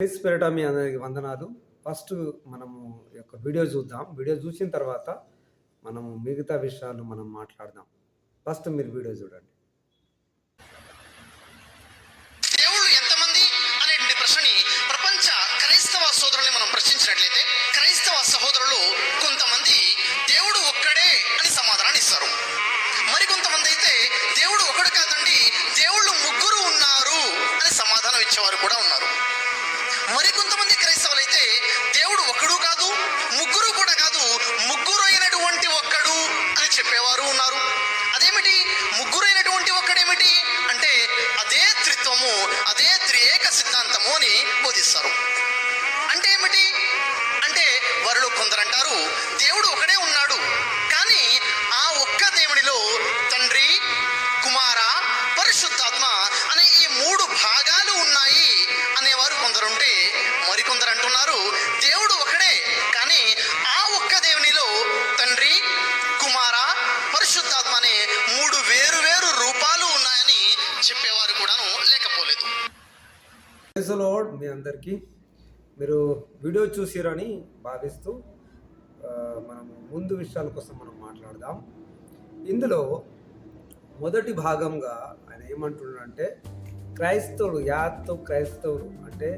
క్రైస్ పేరిట మీ అందరికి వందనాలు. ఫస్ట్ మనము యొక్క వీడియో చూద్దాం. వీడియో చూసిన తర్వాత మనము మిగతా విషయాలు మనం మాట్లాడదాం. ఫస్ట్ మీరు వీడియో చూడండి. ప్రైజ్ మీ అందరికీ. మీరు వీడియో చూసిరని భావిస్తూ మనం మనము ముందు విషయాల కోసం మనం మాట్లాడదాం. ఇందులో మొదటి భాగంగా ఆయన ఏమంటున్నాడంటే క్రైస్తవుడు యాత్తో క్రైస్తవులు అంటే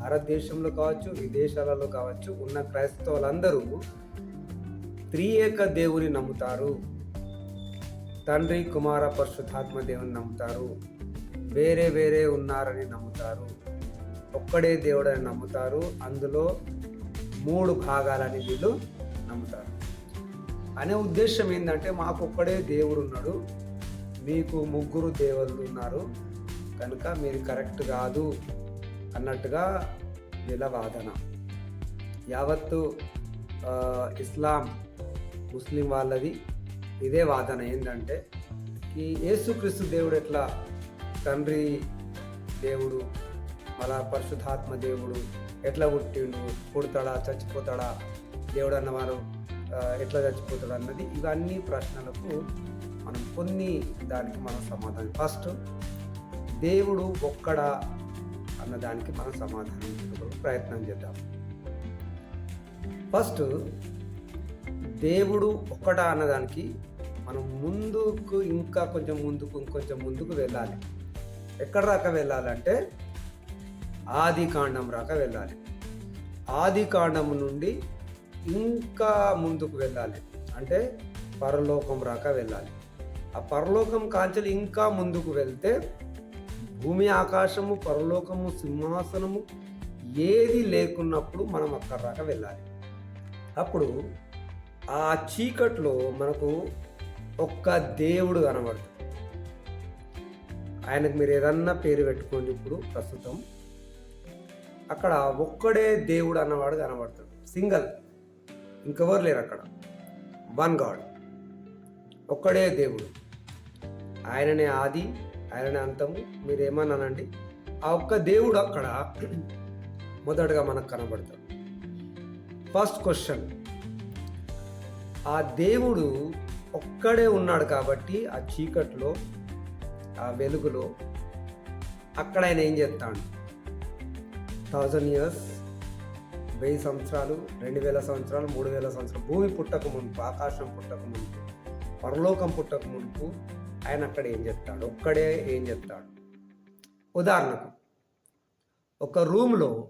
భారతదేశంలో కావచ్చు విదేశాలలో కావచ్చు ఉన్న క్రైస్తవులందరూ త్రియేక దేవుని నమ్ముతారు. తండ్రి కుమార పరిశుద్ధాత్మ దేవుని నమ్ముతారు. వేరే వేరే ఉన్నారని నమ్ముతారు. ఒక్కడే దేవుడని నమ్ముతారు. అందులో మూడు భాగాలని వీళ్ళు నమ్ముతారు. అనే ఉద్దేశం ఏంటంటే మాకు ఒక్కడే దేవుడు ఉన్నాడు మీకు ముగ్గురు దేవుళ్ళు ఉన్నారు. కనుక మీరు కరెక్ట్ కాదు అన్నట్టుగా వీళ్ళ వాదన. యావత్తు ఇస్లాం ముస్లిం వాళ్ళది ఇదే వాదన ఏంటంటే ఈ యేసుక్రీస్తు దేవుడు ఎట్లా తండ్రి దేవుడు మళ్ళా పరిశుద్ధాత్మ దేవుడు ఎట్లా పుట్టిండు పుడతాడా చచ్చిపోతాడా దేవుడు అన్నవారు ఎట్లా చచ్చిపోతాడు అన్నది ఇవన్నీ ప్రశ్నలకు మనం కొన్ని దానికి మనం సమాధానం. ఫస్ట్ దేవుడు ఒక్కడా అన్న దానికి మనం సమాధానం ప్రయత్నం చేద్దాం. ఫస్ట్ దేవుడు ఒక్కడా అన్నదానికి మనం ముందుకు ఇంకా కొంచెం ముందుకు ఇంకొంచెం ముందుకు వెళ్ళాలి. ఎక్కడ దాకా వెళ్ళాలంటే ఆది కాండం రాక వెళ్ళాలి. ఆది కాండం నుండి ఇంకా ముందుకు వెళ్ళాలి. అంటే పరలోకం రాక వెళ్ళాలి. ఆ పరలోకం కాంచెలు ఇంకా ముందుకు వెళ్తే భూమి ఆకాశము పరలోకము సింహాసనము ఏది లేకున్నప్పుడు మనం అక్కడ రాక వెళ్ళాలి. అప్పుడు ఆ చీకట్లో మనకు ఒక్క దేవుడు కనబడుతుంది ఆయనకు మీరు ఏదన్నా పేరు పెట్టుకోండి ఇప్పుడు ప్రస్తుతం. అక్కడ ఒక్కడే దేవుడు అన్నవాడు కనబడతాడు. సింగల్. ఇంకెవరు లేరు అక్కడ. One god. ఒక్కడే దేవుడు. ఆయననే ఆది ఆయననే అంతము. మీరు ఏమన్నానండి ఆ ఒక్క దేవుడు అక్కడ మొదటగా మనకు కనబడతాడు. First question. ఆ దేవుడు ఒక్కడే ఉన్నాడు కాబట్టి ఆ చీకట్లో ఆ వెలుగులో అక్కడ ఆయన ఏం చేస్తాడు? థౌజండ్ ఇయర్స్ వెయ్యి సంవత్సరాలు రెండు వేల సంవత్సరాలు మూడు వేల సంవత్సరాలు. భూమి పుట్టక మునుపు ఆకాశం పుట్టక మునుపు పరలోకం పుట్టక మునుపు ఆయన అక్కడ ఏం చెప్తాడు? ఒక్కడే ఏం చెప్తాడు? ఉదాహరణకు ఒక రూమ్లో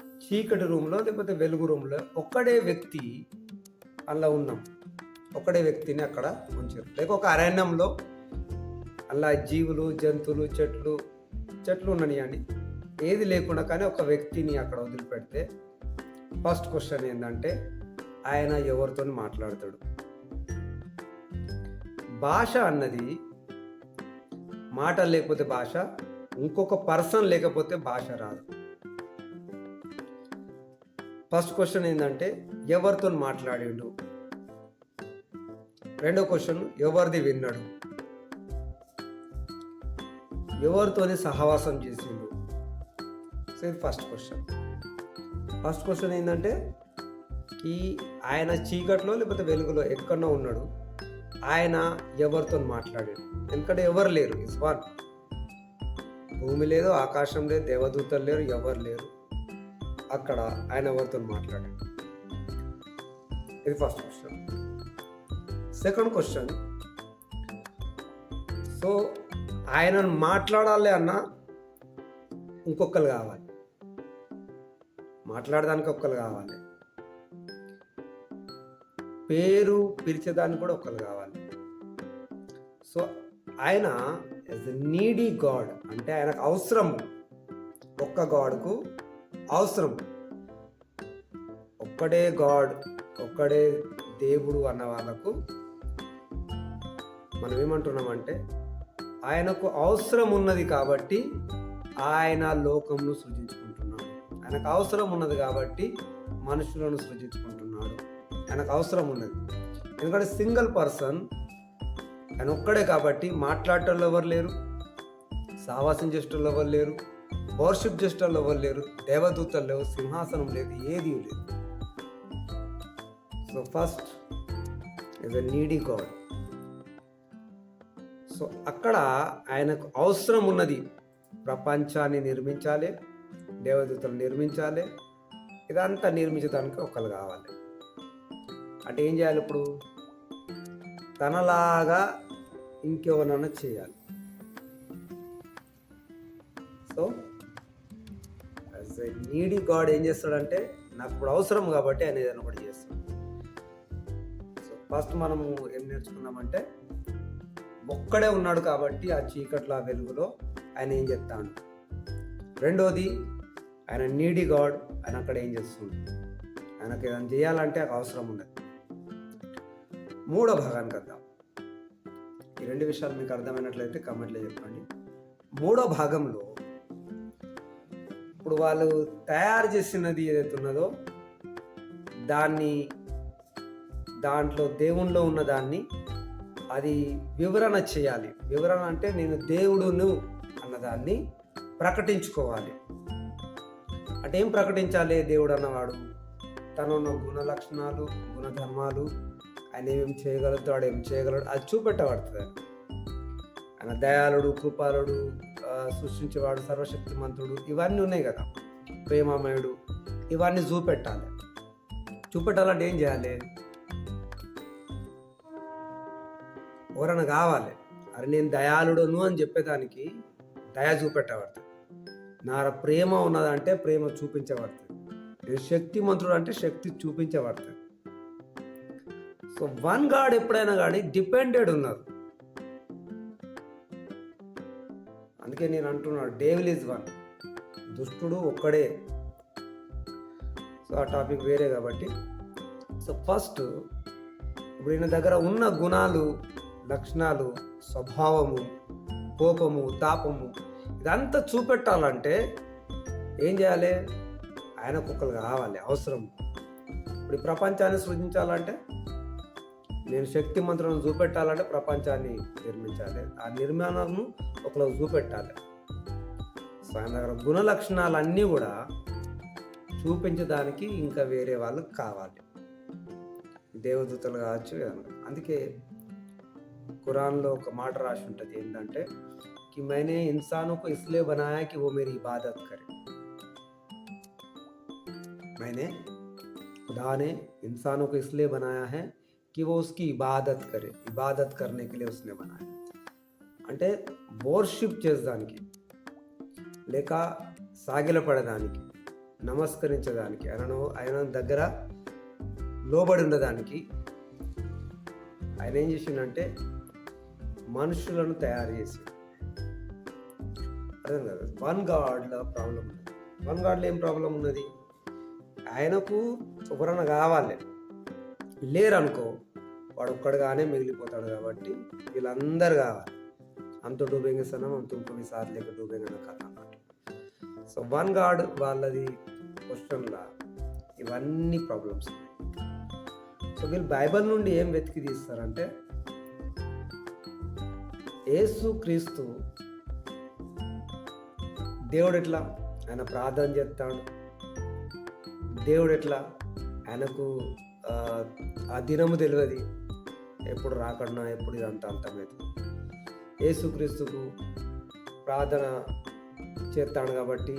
చీకటి రూమ్లో లేకపోతే వెలుగు రూమ్లో ఒక్కడే వ్యక్తి అలా ఉన్నాం. ఒకడే వ్యక్తిని అక్కడ ఉంచారు. లేక ఒక అరణ్యంలో అలా జీవులు జంతువులు చెట్లు చెట్లు ఉన్నాయండి ఏది లేకుండా కానీ ఒక వ్యక్తిని అక్కడ వదిలిపెడితే ఫస్ట్ క్వశ్చన్ ఏంటంటే ఆయన ఎవరితో మాట్లాడతాడు? భాష అన్నది మాట లేకపోతే భాష ఇంకొక పర్సన్ లేకపోతే భాష రాదు. ఫస్ట్ క్వశ్చన్ ఏంటంటే ఎవరితో మాట్లాడిండు? రెండో క్వశ్చన్ ఎవరిది విన్నాడు? ఎవరితోని సహవాసం చేసిండు? సో ఇది ఫస్ట్ క్వశ్చన్ ఫస్ట్ క్వశ్చన్ ఏంటంటే ఈ ఆయన చీకట్లో లేకపోతే వెలుగులో ఎక్కడో ఉన్నాడు. ఆయన ఎవరితో మాట్లాడాడు? ఎందుకంటే ఎవరు లేరు ఇస్ వన్ భూమి లేదు ఆకాశం లేదు దేవదూతలు లేరు ఎవరు లేరు. అక్కడ ఆయన ఎవరితో మాట్లాడాడు? ఇది first question second question so ఆయనను మాట్లాడాలి అన్న ఇంకొకరు కావాలి. మాట్లాడడానికి ఒక్కరు కావాలి. పేరు పిలిచేదానికి కూడా ఒక్కరు కావాలి. సో ఆయన ఎస్ నీడీ గాడ్ అంటే ఆయనకు అవసరం. ఒక్క గాడ్కు అవసరం. ఒక్కడే గాడ్ ఒక్కడే దేవుడు అన్న వాళ్ళకు మనం ఏమంటున్నామంటే ఆయనకు అవసరం ఉన్నది కాబట్టి ఆయన లోకంను సృజించుకుంటున్నాడు ఆయనకు అవసరం ఉన్నది కాబట్టి మనుషులను సృజించుకుంటున్నాడు. ఆయనకు అవసరం ఉన్నది. ఎందుకంటే సింగిల్ పర్సన్ ఆయన ఒక్కడే కాబట్టి మాట్లాడటంలో ఎవరు లేరు సావాసం చేసేటోళ్ళు ఎవరు లేరు వర్షిప్ చేసేటోళ్ళు ఎవరు లేరు దేవదూతలు లేవు సింహాసనం లేదు ఏది లేదు. So first is a needy god so అక్కడ ఆయనకు అవసరం ఉన్నది ప్రపంచాన్ని నిర్మించాలి దేవదూతలు నిర్మించాలి. ఇదంతా నిర్మించడానికి ఒకరు కావాలి. అంటే ఏం చేయాలి ఇప్పుడు? తనలాగా ఇంకెవరన్నా చేయాలి. So as a needy god ఏం చేస్తాడంటే నాకు ఇప్పుడు అవసరం కాబట్టి ఆయన ఏదైనా ఒకటి చేస్తాడు. సో ఫస్ట్ మనము ఏం నేర్చుకున్నామంటే ఒక్కడే ఉన్నాడు కాబట్టి ఆ చీకట్ల వెలుగులో ఆయన ఏం చెప్తాడు? రెండోది ఆయన నీడి గాడ్ ఆయన అక్కడ ఏం చేస్తుంది ఆయనకు ఏదైనా చేయాలంటే అవసరం ఉండదు. మూడో భాగానికి వద్దాం. ఈ రెండు విషయాలు మీకు అర్థమైనట్లయితే కమెంట్లో చెప్పండి. మూడో భాగంలో ఇప్పుడు వాళ్ళు తయారు చేసినది ఏదైతే ఉన్నదో దాన్ని దాంట్లో దేవుణ్ణిలో ఉన్న దాన్ని అది వివరణ చేయాలి. వివరణ అంటే నేను దేవుడును అన్నదాన్ని ప్రకటించుకోవాలి. అంటే ఏం ప్రకటించాలి దేవుడు అన్నవాడు? తనున్న గుణ లక్షణాలు గుణధర్మాలు ఆయన ఏమేమి చేయగలుగుతాడు ఏం చేయగలడు అది చూపెట్టబడుతుంది. ఆయన దయాళుడు కృపాలుడు సృష్టించేవాడు సర్వశక్తిమంతుడు ఇవన్నీ ఉన్నాయి కదా. ప్రేమమయుడు ఇవన్నీ చూపెట్టాలి. చూపెట్టాలంటే ఏం చేయాలి? ఎవరైనా కావాలి? అరే నేను దయాళుడును అని చెప్పేదానికి దయ చూపెట్టబడుతుంది. నా ప్రేమ ఉన్నదంటే ప్రేమ చూపించబడుతుంది శక్తి శక్తిమంతుడు అంటే శక్తి చూపించబడుతుంది సో వన్ గాడ్ ఎప్పుడైనా కానీ డిపెండెడ్ ఉన్నారు అందుకే నేను అంటున్నాను డేవిల్ ఈజ్ వన్. దుష్టుడు ఒక్కడే. సో ఆ టాపిక్ వేరే కాబట్టి. సో ఫస్ట్ ఇప్పుడు ఈయన దగ్గర ఉన్న గుణాలు లక్షణాలు స్వభావము కోపము తాపము ఇదంతా చూపెట్టాలంటే ఏం చేయాలి? ఆయన కుక్కలు కావాలి అవసరం. ఇప్పుడు ఈ ప్రపంచాన్ని సృజించాలంటే నేను శక్తి మంత్రం చూపెట్టాలంటే ప్రపంచాన్ని నిర్మించాలి. ఆ నిర్మాణాలను ఒకరు చూపెట్టాలి. సో ఆయన దగ్గర గుణ లక్షణాలన్నీ కూడా చూపించడానికి ఇంకా వేరే వాళ్ళు కావాలి. దేవదూతలు కావచ్చు అందుకే కురాన్లో ఒక మాట రాసి ఉంటుంది ఏంటంటే कि मैंने इंसानों को इसलिए बनाया कि वो मेरी इबादत करे मैंने खुदा ने इंसानों को इसलिए बनाया है कि वो उसकी इबादत करे इबादत करने के लिए उसने बनाया అంటే వర్షిప్ చేసేదానికి లేక సాగిలపడడానికి నమస్కరించడానికి ఆయనను ఆయన దగ్గర లోబడి ఉండడానికి ఆయన ఏం చేసిండంటే మనుషులను తయారు చేసి అర్థం కాదు. వన్ గాడ్లో ప్రాబ్లం ఉన్నది. వన్ గాడ్లో ఏం ప్రాబ్లం ఉన్నది? ఆయనకు ఎవరన్నా కావాలి. లేరనుకో వాడు ఒక్కడుగానే మిగిలిపోతాడు కాబట్టి వీళ్ళందరూ కావాలి. అంత డూబేంగ అంత ఇంకొక సార్ లేక డూబెంగన కథ అన్నమాట. సో వన్ గాడ్ వాళ్ళది క్వశ్చన్లా ఇవన్నీ ప్రాబ్లమ్స్ సో వీళ్ళు బైబిల్ నుండి ఏం వెతికి తీస్తారంటే యేసు క్రీస్తు దేవుడు ఎట్లా? ఆయన ప్రార్థన చేస్తాడు. దేవుడు ఎట్లా? ఆయనకు ఆ, దినము తెలియదు. ఎప్పుడు రాకన్నా ఎప్పుడు ఇదంతా అంతమైంది యేసుక్రీస్తుకు ప్రార్థన చేస్తాడు కాబట్టి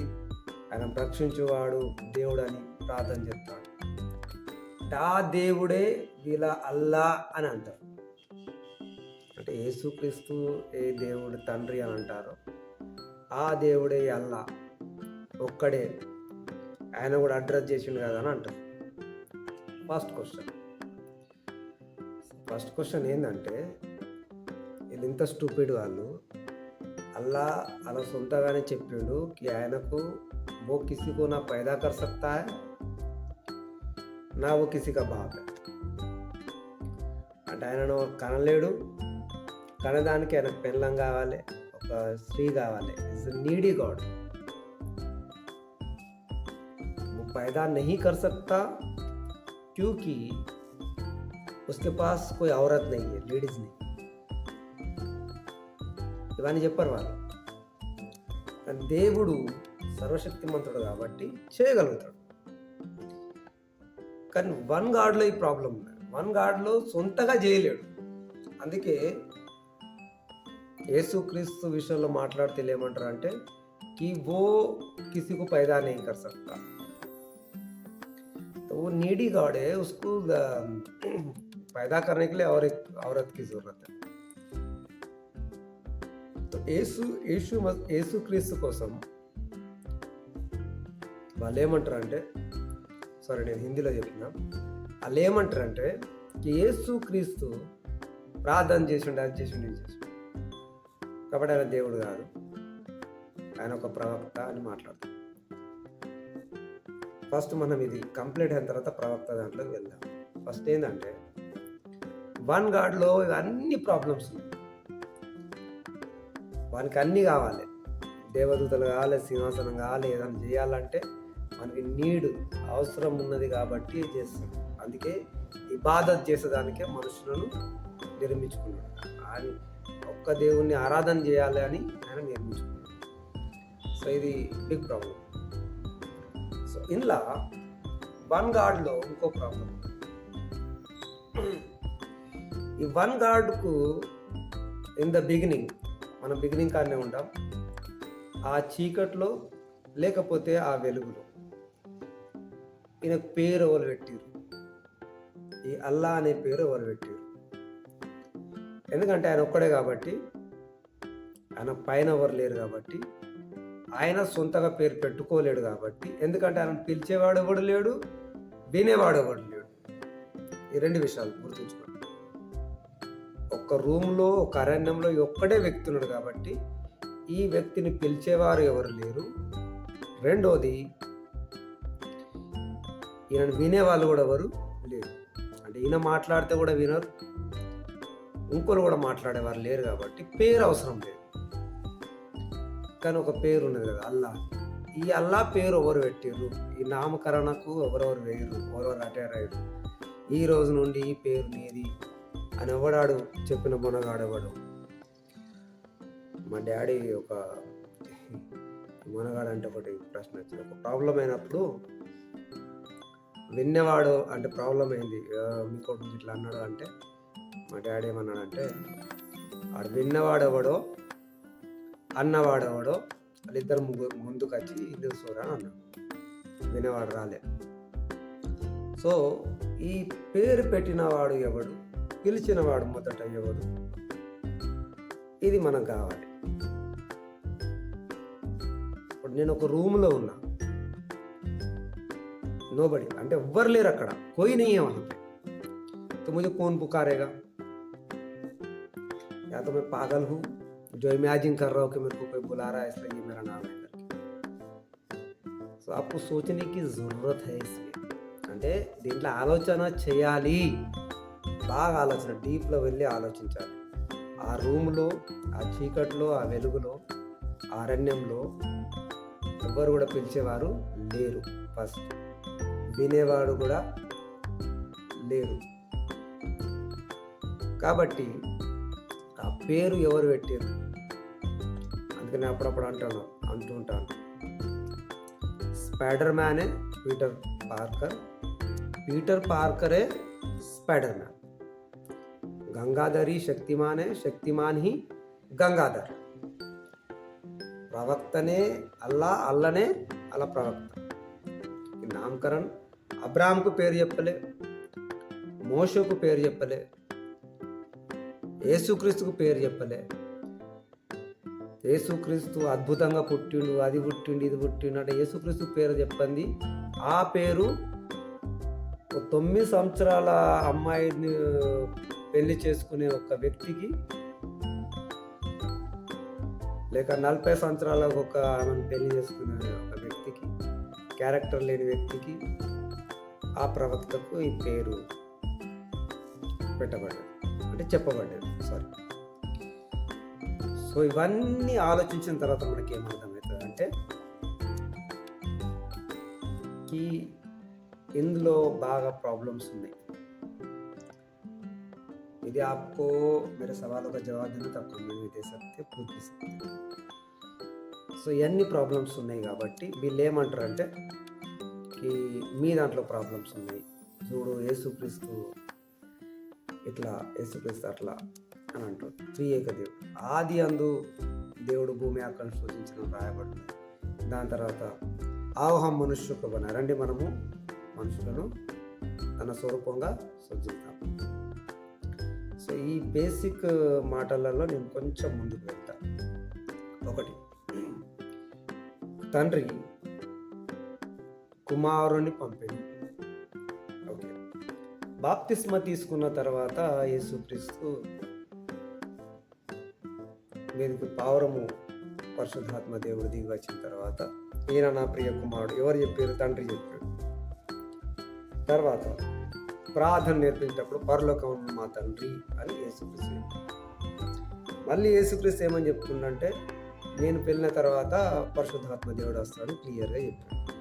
ఆయన రక్షించేవాడు దేవుడు అని ప్రార్థన చేస్తాడు. ఆ దేవుడే వీళ్ళ అల్లా అని అంటారు. అంటే యేసుక్రీస్తు ఏ దేవుడు తండ్రి అని అంటారు ఆ దేవుడే అల్లా ఒక్కడే ఆయన కూడా అడ్రస్ చేసిండు కదా అని అంటారు ఫస్ట్ క్వశ్చన్ ఫస్ట్ క్వశ్చన్ ఏంటంటే వీళ్ళు ఇంత స్టూపిడ్ వాళ్ళు అల్లా అలా సొంతగానే చెప్పిండు కి ఆయనకు वो किसी को ना पैदा कर सकता है నా ఓ కిసి కా బాప్ హై. అంటే ఆయనను కనలేడు కనదానికి ఆయనకు పెళ్ళం కావాలి ఒక స్త్రీ కావాలి ఇస్ నీడీ గాడ్ वो पैदा नहीं कर सकता क्योंकि उसके पास कोई औरत नहीं है लेडीज नहीं ఇవన్నీ చెప్పారు వాళ్ళు కానీ దేవుడు సర్వశక్తిమంతుడు కాబట్టి చేయగలుగుతాడు కానీ వన్ గాడ్లో ఈ ప్రాబ్లం ఉంది వన్ గాడ్లో సొంతగా చేయలేడు అందుకే యేసుక్రీస్తు విషయంలో మాట్లాడితే ఏమంటారు అంటే कि वो किसी को पैदा नहीं कर सकता तो वो नीडी गॉड है उसको अ, पैदा करने के लिए और एक औरत की जरूरत है तो యేసు యేసు మ- యేసుక్రీస్తు కోసం వాళ్ళు ఏమంటారు అంటే సారీ నేను హిందీలో చెప్తున్నా వాళ్ళు ఏమంటారు అంటే యేసు క్రీస్తు ప్రార్థన చేసిండు అది చేసిండు ఇది చేసిండు కాబట్టి ఆయన దేవుడు కాదు. ఆయన ఒక ప్రవక్త అని మాట్లాడతాం. ఫస్ట్ మనం ఇది కంప్లీట్ అయిన తర్వాత ప్రవక్త దాంట్లోకి వెళ్దాం. ఫస్ట్ ఏంటంటే వన్ గాడ్లో అన్ని ప్రాబ్లమ్స్ ఉన్నాయి. వానికి అన్నీ కావాలి. దేవదూతలు కావాలి సింహాసనం కావాలి ఏదైనా చేయాలంటే మనకి నీడు అవసరం ఉన్నది కాబట్టి చేస్తాడు. అందుకే ఇబాదత్ చేసేదానికే మనుషులను నిర్మించుకున్నాడు. ఆయన ఒక్క దేవుణ్ణి ఆరాధన చేయాలి అని ఆయన నిర్మించుకున్నాడు సో ఇది బిగ్ ప్రాబ్లం సో ఇందులో వన్ గాడ్లో ఇంకో ప్రాబ్లం ఈ వన్ గాడ్కు ఇన్ ద బిగినింగ్ మనం బిగినింగ్ కాడనే ఉంటాం. ఆ చీకట్లో లేకపోతే ఆ వెలుగులో. ఈయనకు పేరు ఎవరు పెట్టారు ఈ అల్లా అనే పేరు ఎవరు పెట్టారు ఎందుకంటే ఆయన ఒక్కడే కాబట్టి ఆయన పైన ఎవరు లేరు కాబట్టి ఆయన సొంతగా పేరు పెట్టుకోలేడు కాబట్టి ఎందుకంటే ఆయన పిలిచేవాడు ఎవడు లేడు వినేవాడు ఎవడు లేడు. ఈ రెండు విషయాలు గుర్తుంచుకోండి. ఒక్క రూమ్లో ఒక అరణ్యంలో ఒక్కడే వ్యక్తి ఉన్నాడు కాబట్టి ఈ వ్యక్తిని పిలిచేవారు ఎవరు లేరు. రెండోది ఈయన వినేవాళ్ళు కూడా ఎవరు లేరు. అంటే ఈయన మాట్లాడితే కూడా వినరు ఇంకోరు కూడా మాట్లాడేవారు లేరు కాబట్టి పేరు అవసరం లేదు. కానీ ఒక పేరు ఉన్నది కదా అల్లా. ఈ అల్లా పేరు ఎవరు పెట్టారు ఈ నామకరణకు ఎవరెవరు వేయరు? ఎవరెవరు అటైర్ అయ్యారు? ఈ రోజు నుండి ఈ పేరు నీది అని ఎవడాడు? చెప్పిన మునగాడెవడు మా డాడీ ఒక మునగాడు అంటే ఒకటి ప్రశ్న వచ్చింది. ఒక ప్రాబ్లం అయినప్పుడు విన్నవాడు అంటే ప్రాబ్లం అయింది. మీ కొడుకు ఇట్లా అన్నాడు అంటే మా డాడీ ఏమన్నాడంటే వాడు విన్నవాడెవడో అన్నవాడెవడో వాళ్ళిద్దరు ముగ్గురు ముందుకు వచ్చి ఇల్లు చూరా అని అన్నాడు వినేవాడు రాలే సో ఈ పేరు పెట్టినవాడు ఎవడు పిలిచినవాడు మొదట ఎవడు ఇది మనకు కావాలి ఇప్పుడు నేను ఒక రూమ్లో ఉన్నా నోబడి అంటే ఎవ్వరు లేరు అక్కడ కోయి नहीं है वहां पे तो मुझे कौन पुकारेगा या तो मैं पागल हूँ जो इमेजिन कर रहा हूँ कि मेरे को कोई बुला रहा है इसलिए ये मेरा नाम है करके సో आपको सोचने की जरूरत है इसमें అంటే దీంట్లో ఆలోచన చేయాలి బాగా ఆలోచన డీప్లో వెళ్ళి ఆలోచించాలి ఆ రూమ్లో ఆ చీకట్లో ఆ వెలుగులో ఆ అరణ్యంలో ఎవ్వరు కూడా పిలిచేవారు లేరు ఫస్ట్ వినేవాడు కూడా లేరు కాబట్టి ఆ పేరు ఎవరు పెట్టారు అందుకని అప్పుడప్పుడు అంటాను అంటూ ఉంటాను. స్పైడర్ మ్యానే పీటర్ పార్కర్. పీటర్ పార్కరే స్పైడర్ మ్యాన్ గంగాధరి శక్తిమానే శక్తిమాన్ గంగాధర్. ప్రవక్తనే అల్లా అల్లనే అలా ప్రవక్త. నామకరణ్ అబ్రామ్కు పేరు చెప్పలే మోషకు పేరు చెప్పలే యేసుక్రీస్తుకు పేరు చెప్పలే. యేసుక్రీస్తు అద్భుతంగా పుట్టిండు అది పుట్టిండు ఇది పుట్టిండు అంటే యేసుక్రీస్తు పేరు చెప్పింది ఆ పేరు తొమ్మిది సంవత్సరాల అమ్మాయిని పెళ్ళి చేసుకునే ఒక వ్యక్తికి లేక నలభై సంవత్సరాల ఒక ఆమెను పెళ్ళి చేసుకునే ఒక వ్యక్తికి క్యారెక్టర్ లేని వ్యక్తికి ఆ ప్రవక్తకు ఈ పేరు పెట్టబడ్డాడు. అంటే చెప్పబడ్డది సారీ సో ఇవన్నీ ఆలోచించిన తర్వాత మనకి ఏమర్థమవుతుంది అంటే ఈ ఇందులో బాగా ప్రాబ్లమ్స్ ఉన్నాయి ఇది आपको मेरे सवालों का जवाब देना तो आप कमेंट में दे सकते पूछ भी सकते సో ఇవన్నీ ప్రాబ్లమ్స్ ఉన్నాయి కాబట్టి వీళ్ళు ఏమంటారు అంటే కి మీ దాంట్లో ప్రాబ్లమ్స్ ఉన్నాయి చూడు యేసుక్రీస్తు ఇట్లా యేసుక్రీస్తు అట్లా అని అంటారు. ఏక దేవుడు ఆది అందు దేవుడు భూమి ఆకలి సూచించిన రాయబడుతుంది. దాని తర్వాత ఆవహం మనుష్యుకు రండి మనము మనుషులను తన స్వరూపంగా సృజిస్తాం సో ఈ బేసిక్ మాటలలో నేను కొంచెం ముందుకు వెళ్తా. ఒకటి. తండ్రి కుమారుని పంపింది. బాప్తిస్మ తీసుకున్న తర్వాత యేసుక్రీస్తు మీదకి పావురము పరిశుద్ధాత్మ దేవుడు దిగి వచ్చిన తర్వాత ఈయన నా ప్రియ కుమారుడు. ఎవరు చెప్పారు? తండ్రి చెప్పాడు. తర్వాత ప్రార్థన నేర్పించేటప్పుడు పరలోకం మా తండ్రి అని యేసుక్రీస్తు మళ్ళీ యేసుక్రీస్తు ఏమని చెప్తుందంటే నేను వెళ్ళిన తర్వాత పరిశుద్ధాత్మ దేవుడు వస్తాడు క్లియర్గా చెప్పాడు.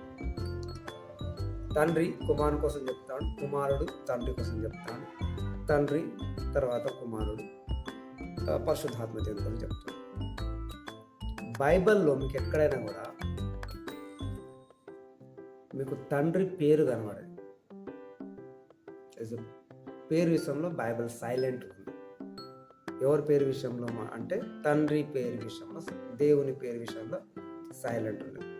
తండ్రి కుమారుని కోసం చెప్తాడు కుమారుడు తండ్రి కోసం చెప్తాడు. తండ్రి తర్వాత కుమారుడు పరిశుద్ధాత్మ దేవుడు చెప్తాడు. బైబిల్లో మీకు ఎక్కడైనా కూడా మీకు తండ్రి పేరు కనబడదు. పేరు విషయంలో బైబిల్ సైలెంట్ ఉంది. ఎవరి పేరు విషయంలో అంటే తండ్రి పేరు విషయంలో దేవుని పేరు విషయంలో సైలెంట్ ఉంది.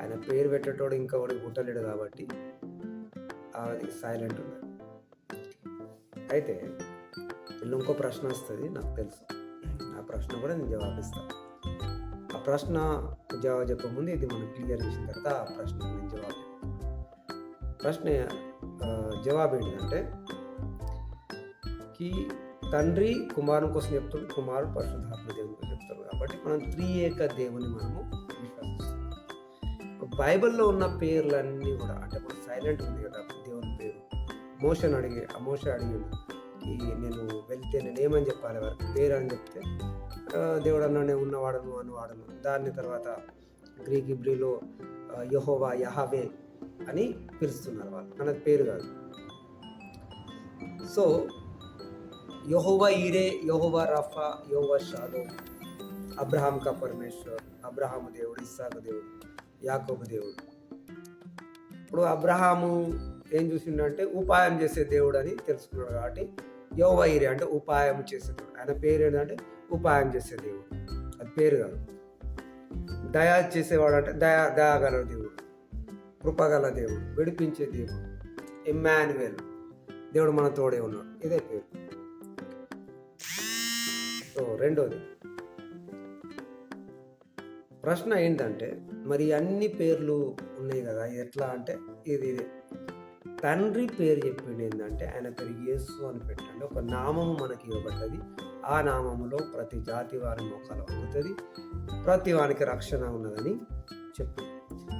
ఆయన పేరు పెట్టేటోడు ఇంకా వాడికి పుట్టలేడు కాబట్టి అది సైలెంట్ ఉంది. అయితే వీళ్ళు ఇంకో ప్రశ్న వస్తుంది నాకు తెలుసు. ఆ ప్రశ్న కూడా నేను జవాబిస్తాను ఆ ప్రశ్న జవాబు చెప్పే ముందు ఇది మనం క్లియర్ చేసిన తర్వాత ఆ ప్రశ్న నేను జవాబు ప్రశ్న జవాబు ఏంటంటే కి తండ్రి కుమారుని కోసం చెప్తాడు కుమారుడు పరశుధాత్మ దేవుని కోసం చెప్తారు కాబట్టి మనం త్రియేక దేవుని మనము బైబిల్లో ఉన్న పేర్లన్నీ కూడా అంటే ఇప్పుడు సైలెంట్ ఉంది కదా దేవుని పేరు. మోషన్ అడిగి ఆ మోషన్ అడిగాడు ఈ నేను వెళ్తే నేను ఏమని చెప్పాలి వారికి? పేరు అని చెప్తే దేవుడు అన్న నేను ఉన్నవాడను అనువాడను. దాని తర్వాత గ్రీక్ ఇబ్రిలో యహోవా యహావే అని పిలుస్తున్నారు వాళ్ళు. మనది పేరు కాదు. సో యహోవా ఈరే యహోవా రఫా యహోవా షాలో అబ్రహాం కా పరమేశ్వర్ అబ్రహాము దేవుడు ఇస్సాకు దేవుడు. యాకోబు దేవుడు. ఇప్పుడు అబ్రహాము ఏం చూసిండంటే ఉపాయం చేసే దేవుడు అని తెలుసుకున్నాడు కాబట్టి యోవైరి అంటే ఉపాయం చేసే దేవుడు. ఆయన పేరు ఏంటంటే ఉపాయం చేసే దేవుడు. అది పేరు కాదు. దయా చేసేవాడు అంటే దయా దయాగల దేవుడు. కృపగల దేవుడు. విడిపించే దేవుడు. ఇమ్మాన్యువల్ దేవుడు మన తోడే ఉన్నాడు. ఇదే పేరు. సో రెండోది. ప్రశ్న ఏంటంటే మరి అన్ని పేర్లు ఉన్నాయి కదా ఎట్లా అంటే ఇది ఇదే. తండ్రి పేరు చెప్పింది ఏంటంటే ఆయన పేరు యేసు అని పెట్టండి. ఒక నామము మనకి ఇవ్వబడ్డది. ఆ నామములో ప్రతి జాతి వారి మోకాలు వంగుతుంది. ప్రతి వానికి రక్షణ ఉన్నదని చెప్పి.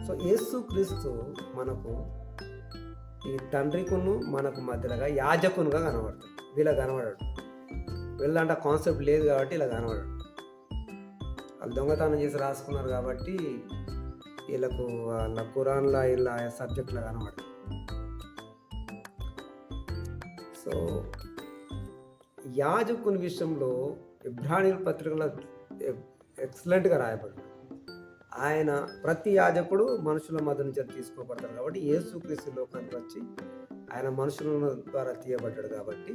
సో యేసు క్రీస్తు మనకు ఈ తండ్రికును మనకు మధ్యలోగా యాజకునుగా కనబడతాడు. వీళ్ళ కనబడాడు. వీళ్ళంటే కాన్సెప్ట్ లేదు కాబట్టి ఇలా కనబడాడు. వాళ్ళు దొంగతనం చేసి రాసుకున్నారు కాబట్టి వీళ్ళకు వాళ్ళ కురాన్లో ఇలా సబ్జెక్ట్లో కనబడదు. సో యాజకుని విషయంలో ఇబ్రాహీల్ పత్రికలో ఎక్సలెంట్గా రాయబడింది. ఆయన ప్రతి యాజకుడు మనుషుల మధ్య నుంచి తీసుకోబడతాడు కాబట్టి యేసుక్రీస్తు లోకానికి వచ్చి ఆయన మనుషుల ద్వారా తీయబడ్డాడు కాబట్టి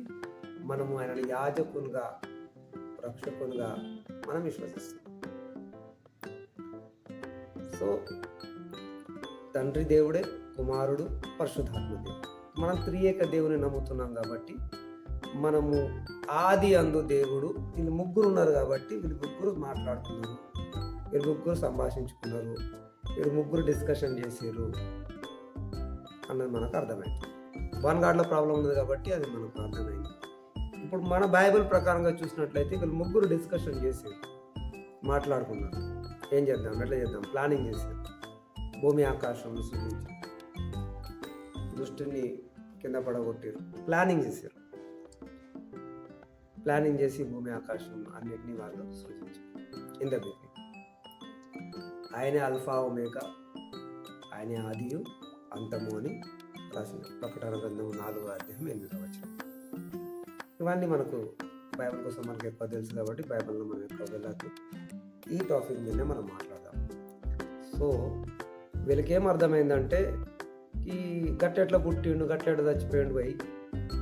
మనము ఆయన యాజకునిగా రక్షకునిగా మనం విశ్వసిస్తాం సో తండ్రి దేవుడే కుమారుడు పరిశుద్ధాత్మ మనం త్రియేక దేవుని నమ్ముతున్నాం కాబట్టి మనము ఆది అందు దేవుడు వీళ్ళు ముగ్గురు ఉన్నారు కాబట్టి వీళ్ళు ముగ్గురు మాట్లాడుతున్నారు. వీళ్ళు ముగ్గురు సంభాషించుకున్నారు. వీళ్ళు ముగ్గురు డిస్కషన్ చేసారు అన్నది మనకు అర్థమైంది. వన్ గాడ్లో ప్రాబ్లం ఉంది కాబట్టి అది మనకు అర్థమైంది. ఇప్పుడు మన బైబిల్ ప్రకారంగా చూసినట్లయితే వీళ్ళు ముగ్గురు డిస్కషన్ చేసారు మాట్లాడుకున్నారు. ఏం చేద్దాం? ఎట్లా చేద్దాం? ప్లానింగ్ చేశారు భూమి ఆకాశం సృష్టించి దృష్టిని కింద పడగొట్టారు. ప్లానింగ్ చేశారు ప్లానింగ్ చేసి భూమి ఆకాశం అన్నిటినీ వాళ్ళు సృష్టించారు. ఇంత బిగినింగ్ ఆయనే అల్ఫా ఒమేక ఆయనే ఆదియు అంతము అని రాసిన ప్రకటన గ్రంథం నాలుగు అధ్యాయం ఎనిమిది వచ్చిన ఇవన్నీ మనకు బైబిల్ కోసం మనకు ఎక్కువ తెలుసు కాబట్టి బైబిల్లో మనం ఎక్కువ వెళ్ళద్దు. ఈ టాపిక్ మీదనే మనం మాట్లాడదాం సో వీళ్ళకి ఏం అర్థమైందంటే ఈ గట్టెట్లా పుట్టిండు గట్టెట్లా చచ్చిపోయిండు పోయి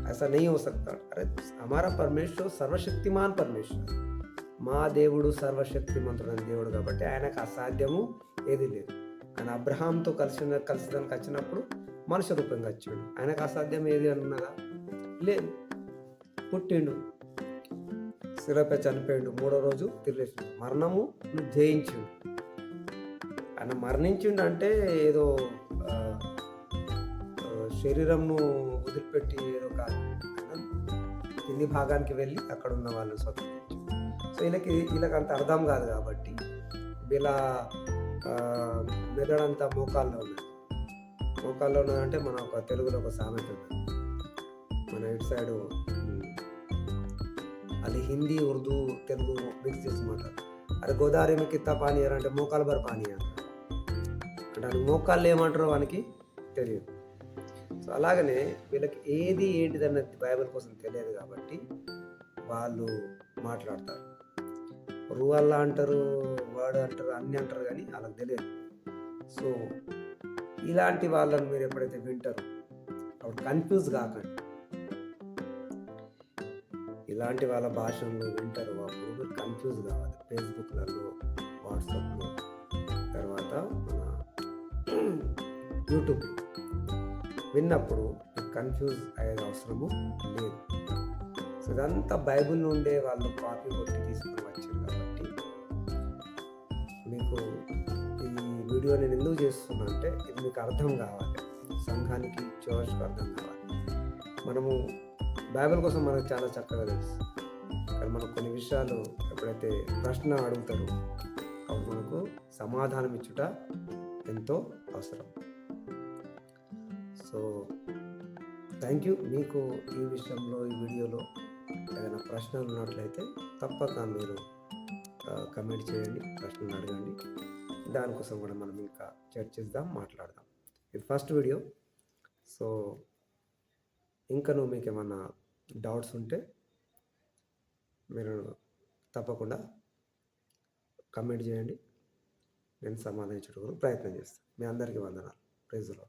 ऐसा नहीं हो सकता अरे हमारा परमेश्वर సర్వశక్తిమాన్ పరమేశ్వర్ మా దేవుడు సర్వశక్తిమంతుడైన దేవుడు కాబట్టి ఆయనకు అసాధ్యము ఏది లేదు ఆయన అబ్రహాంతో కలిసిన కలిసిదానికి వచ్చినప్పుడు మనుష్య రూపంగా వచ్చాడు ఆయనకు అసాధ్యం ఏది అన్నదా లేదు పుట్టిండు శిలపై చనిపోయిండు. మూడో రోజు తిరిగేసిండు. మరణము జయించిండు. ఆయన మరణించిండు అంటే ఏదో శరీరంను వదిలిపెట్టి ఏదో కాదు కింది భాగానికి వెళ్ళి అక్కడ ఉన్న వాళ్ళని స్వతంత్రించు సో వీళ్ళకి వీళ్ళకి అంత అర్థం కాదు కాబట్టి వీళ్ళ మెదడంతా మోకాల్లో ఉన్నది. మోకాల్లో ఉన్నదంటే మన ఒక తెలుగులో ఒక సామెత ఉంది మన ఇటు సైడు అది హిందీ ఉర్దూ తెలుగు మిక్స్ ಯೂಸ್ ಮಾಡ್ತಾರೆ అది గోదావరి కిత్త పానీ అంటే మోకాలు బర పానీయ అంటే అది మోకాళ్ళు ఏమంటారో వానికి తెలియదు సో అలాగనే వీళ్ళకి ఏది ఏంటిది అన్నది బైబిల్ కోసం తెలియదు కాబట్టి వాళ్ళు మాట్లాడతారు. రువల్లా అంటారు వాడు అంటారు అన్నీ అంటారు కానీ వాళ్ళకి తెలియదు. సో ఇలాంటి వాళ్ళను మీరు ఎప్పుడైతే వింటారు అప్పుడు కన్ఫ్యూజ్ కాకండి. ఇలాంటి వాళ్ళ భాషలను వింటారు వాళ్ళు కన్ఫ్యూజ్ కావాలి ఫేస్బుక్లలో వాట్సాప్లో తర్వాత మన యూట్యూబ్ విన్నప్పుడు కన్ఫ్యూజ్ అయ్యేది అవసరము లేదు. సో ఇదంతా బైబిల్ నుండే వాళ్ళు కాపీ కొట్టి తీసుకుని వచ్చారు కాబట్టి మీకు ఈ వీడియో నేను ఎందుకు చేస్తున్నా అంటే ఇది మీకు అర్థం కావాలి. సంఘానికి చర్చ్కి అర్థం కావాలి. మనము బైబిల్ కోసం మనకు చాలా చక్కగా తెలుసు. కానీ మనకు కొన్ని విషయాలు ఎప్పుడైతే ప్రశ్న అడుగుతారో అప్పుడు మనకు సమాధానం ఇచ్చుట ఎంతో అవసరం. సో థ్యాంక్ యూ మీకు ఈ విషయంలో ఈ వీడియోలో ఏదైనా ప్రశ్నలు ఉన్నట్లయితే తప్పక మీరు కమెంట్ చేయండి ప్రశ్నలు అడగండి. దానికోసం కూడా మనం ఇంకా చర్చిద్దాం మాట్లాడదాం. ఇది ఫస్ట్ వీడియో సో ఇంకా నువ్వు మీకు ఏమన్నా డౌట్స్ ఉంటే మీరు తప్పకుండా కమెంట్ చేయండి. నేను సమాధానించడానికి ప్రయత్నం చేస్తాను. మీ అందరికీ వందనాలు. ప్రైజ్లో